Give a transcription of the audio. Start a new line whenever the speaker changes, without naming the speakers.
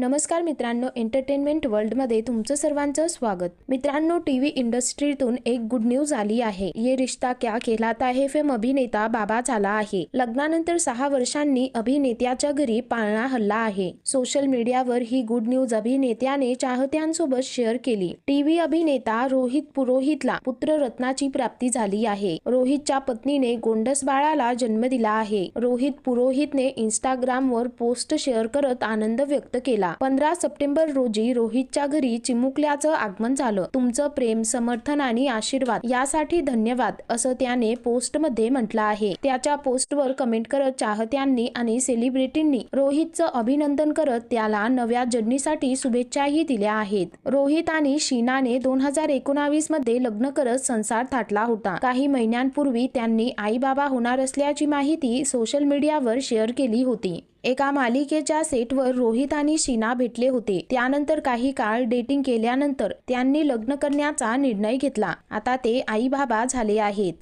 नमस्कार मित्रांनो एंटरटेनमेंट वर्ल्डमध्ये तुमचं सर्वांचं स्वागत. मित्रांनो टीव्ही इंडस्ट्रीतून एक गुड न्यूज आली आहे. ये रिश्ता क्या केलाता हे फेम अभिनेता बाबा झाला आहे. लग्नानंतर सहा वर्षांनी अभिनेत्याच्या घरी पाळणा हल्ला आहे. सोशल मीडियावर ही गुड न्यूज अभिनेत्याने चाहत्यांसोबत शेअर केली. टीव्ही अभिनेता रोहित पुरोहितला पुत्र रत्नाची प्राप्ती झाली आहे. रोहितच्या पत्नीने गोंडस बाळाला जन्म दिला आहे. रोहित पुरोहितने इंस्टाग्रामवर पोस्ट शेअर करत आनंद व्यक्त केला. पंधरा सप्टेंबर रोजी रोहितच्या घरी चिमुकल्याचं आगमन झालं. तुमचं प्रेम समर्थन आणि आशीर्वाद यासाठी धन्यवाद असं त्याने पोस्टमध्ये म्हटलं आहे. त्याच्या पोस्टवर कमेंट करत चाहत्यांनी आणि सेलिब्रिटींनी रोहितचं अभिनंदन करत त्याला नव्या जर्नीसाठी शुभेच्छाही दिल्या आहेत. रोहित आणि शीनाने दोन हजार एकोणावीसमध्ये लग्न करत संसार थाटला होता. काही महिन्यांपूर्वी त्यांनी आई बाबा होणार असल्याची माहिती सोशल मीडियावर शेअर केली होती. एका मालिकेच्या सेटवर रोहित आणि शीना भेटले होते. त्यानंतर काही काळ डेटिंग केल्यानंतर त्यांनी लग्न करण्याचा निर्णय घेतला. आता ते आई बाबा झाले आहेत.